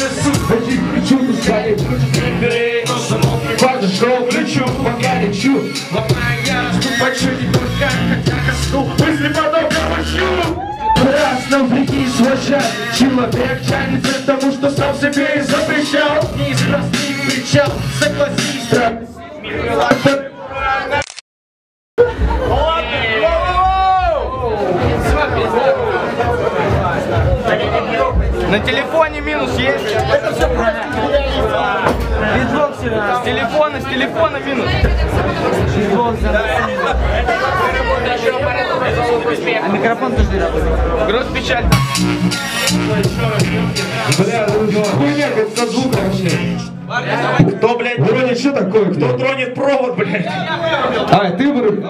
же суть этих причуд Искали ключ но замок не подошел к ключу Пока лечу, ломая ярость по чуть только хотя косну Мысли подобно мощу Прекрасно влеки свой час Человек тянется к тому, что сам себе и запрещал Не из простых причал, согласись, страх На С телефона, с телефона минус. А микрофон тоже не работает. Груз печаль. Бля, ну хуйня, как со звуком вообще. Кто, блядь, Броня, что такое? кто тронет провод, блядь? Ай, ты выруб.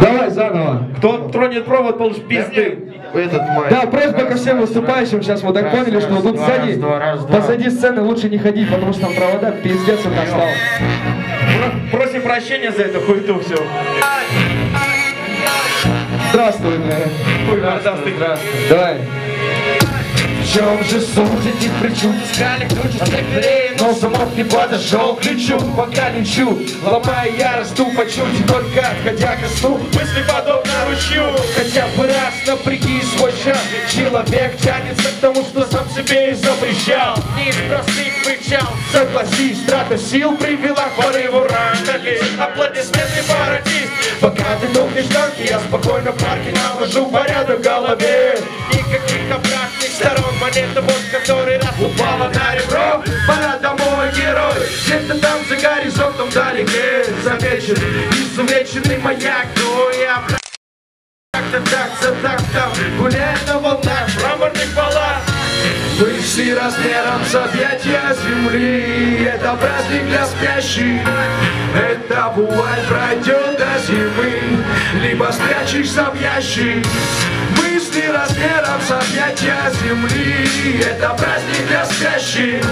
Давай заново. Кто тронет провод, получит пизды. Этот. Да, просьба ко всем выступающим. Сейчас мы так поняли, что тут два, сзади, раз, два, раз, два. позади сцены лучше не ходить, потому что там провода пиздец у нас стал. Про- Просим прощения за эту хуйту все. Здравствуй, бля. Здравствуй. Давай. Чем же суть этих причуд? Искали ключ от дверей, но замок не подошел к ключу. Пока лечу, ломая я расту по чуть, только отходя ко сну. Мысли подобно ручью. Хотя бы раз напряги свой шаг Человек тянется к тому, что сам себе и запрещал Не из простых причал Согласись, трата сил привела к порыву ран Такие аплодисменты пародист. Пока ты тухнешь танки, я спокойно в парке навожу порядок в голове изувеченный маяк Но я как-то так за тактом Гуляет на волнах мраморных палат. Мысли размером с объятия земли. Это праздник для спящих Это бывает пройдет до зимы Либо спрячешься в ящик. Мысли размером с объятия земли. Это праздник для спящих.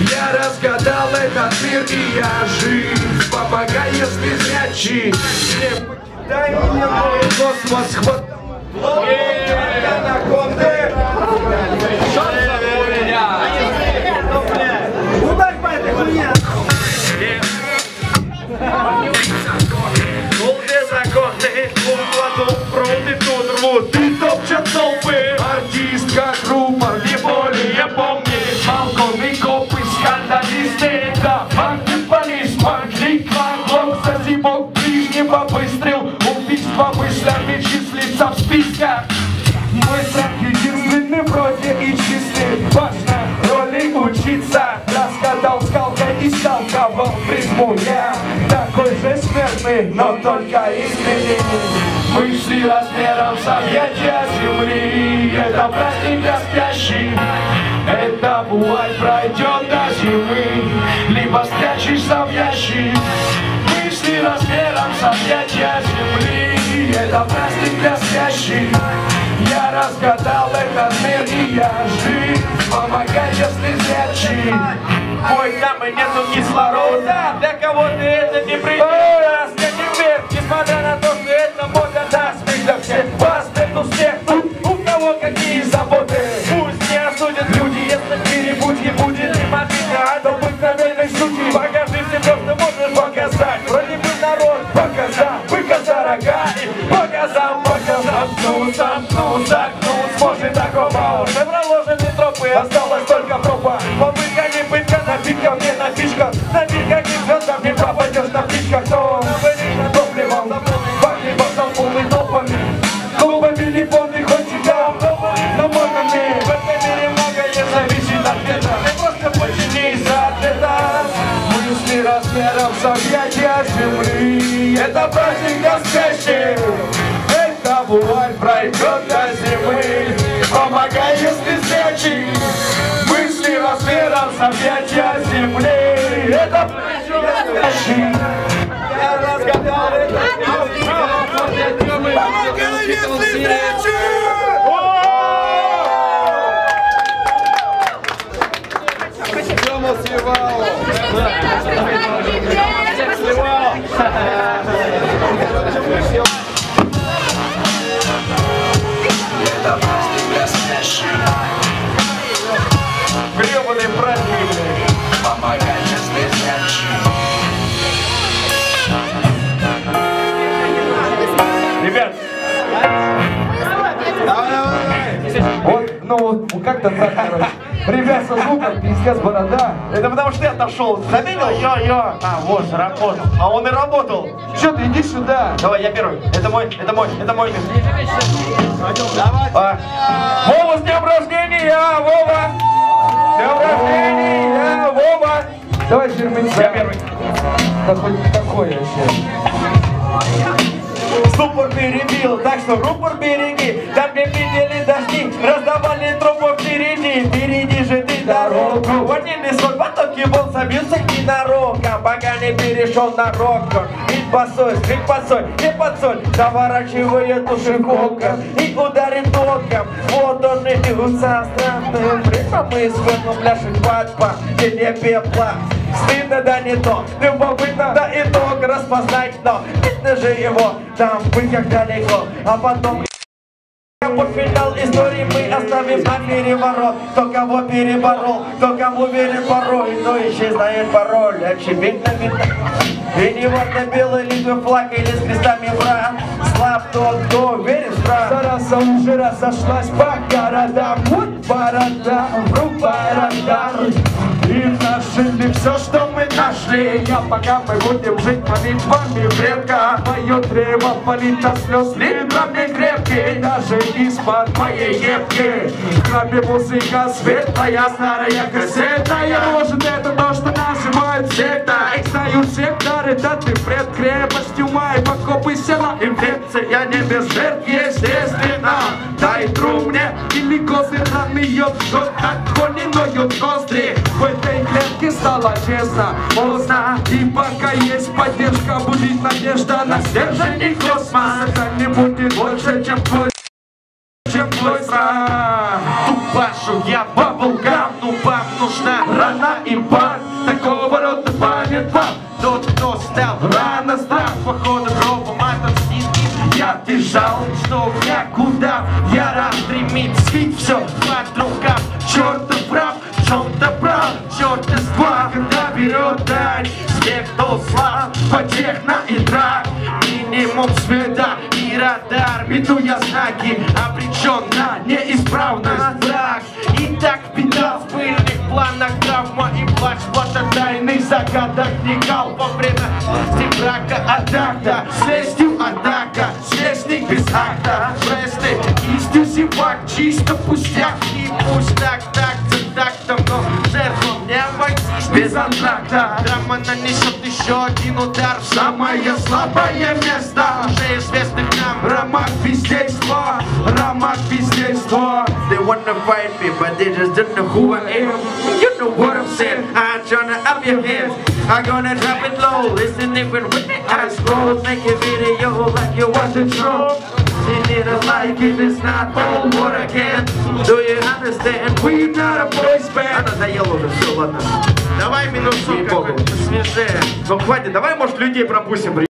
Я разгадал этот мир и я жив. Помогай, если зрячий Не покидай меня, мой космос хват смертный, но только искренний Мысли размером с объятия земли. Это праздник для спящих. Это вуаль пройдет до зимы. Либо спрячешься в ящик. Мысли размером с объятия земли. Это праздник для спящих. Я разгадал этот мир и я жив. Помогай, если зрячий Ой, там и нету кислорода Для кого-то это не предел there. Размером с объятия земли. Это праздник спящих Это вуаль пройдет до зимы. Помогай, если зрячий Мысли размером с объятия земли. Это праздник спящих Я разгадал этот Помогай, если зрячий ну вот как-то так, короче. Ребят, со звуком, пиздец, борода. это потому что ты отошел. Заметил? Йо-йо. А, вот, заработал. А он и работал. Че ты, иди сюда. Давай, я первый. Это мой, это мой, это мой. А. Вова, с днем рождения, Вова! С днем рождения, Вова! Давай, Жермен. Я первый. Хоть такой вообще. Ступор перебил, так что рупор береги. Там, где видели дожди, раздавали трубу впереди. Впереди же ты дорогу. Водили свой поток, и он забился ненароком Пока не перешел на рокку И босой, стрик босой, не под соль Заворачивает уши коком И ударит током Вот он идет со странным ритмом И сверху пляшет пальпа Тебе пепла Стыдно, да не то, любопытно, да итог распознать, но видно же его там быть как далеко, а потом под финал истории мы оставим на переворот. Кто кого переборол, кто кому верит порой Но исчезает пароль, очевидно видно И не важно белый литвы флаг или с крестами брат Слаб тот, кто верит в брат Тараса уже разошлась по городам. Вот борода, нашли все, что мы нашли. Я пока мы будем жить молитвами предка Мое древо полито слез литрами крепкий. Даже из-под моей кепки В храме музыка светлая, старая кассетная Может это то, что называют секта Их знают сектор, это ты пред крепостью моей Покопы села инфекция не без жертв, естественно. Дай тру мне или козырь раны ноют костри В этой клетке стало честно, поздно И пока есть поддержка, будет надежда на стержень и космос. Это не будет больше, чем твой чем твой страх. Тупашу я баблгам, ну вам нужна рана и пар. Такого рода память вам Тот, кто стал рано страх. Походу гробом отомстит Я бежал, что некуда Я рад стремиться сбить все под рукав Когда берет дань. Все, кто слаб, потехна и драк Минимум света и радар. Веду я знаки, обречен на неисправность брак И так беда в пыльных планах Травма и плач, вот от загадок. Никал во время брака атака Слестью атака, слестник без акта. Жесты, истью зевак, чисто пустяк. И пусть так, так, так, так, но обойтись без антракта Драма нанесет еще один удар в самое слабое место Уже известных нам рамок бездейства Рамок бездейства They wanna fight me, but they just don't know who I am You know what I'm saying, I'm tryna up your hands I'm gonna drop it low, listen even with the eyes closed Make a video like you want to troll Seen it alike if it's not all what I can Do you understand? We not a boys band А надоело уже, все, ладно Давай минусок какой-то свежее Ну хватит, давай может людей пропустим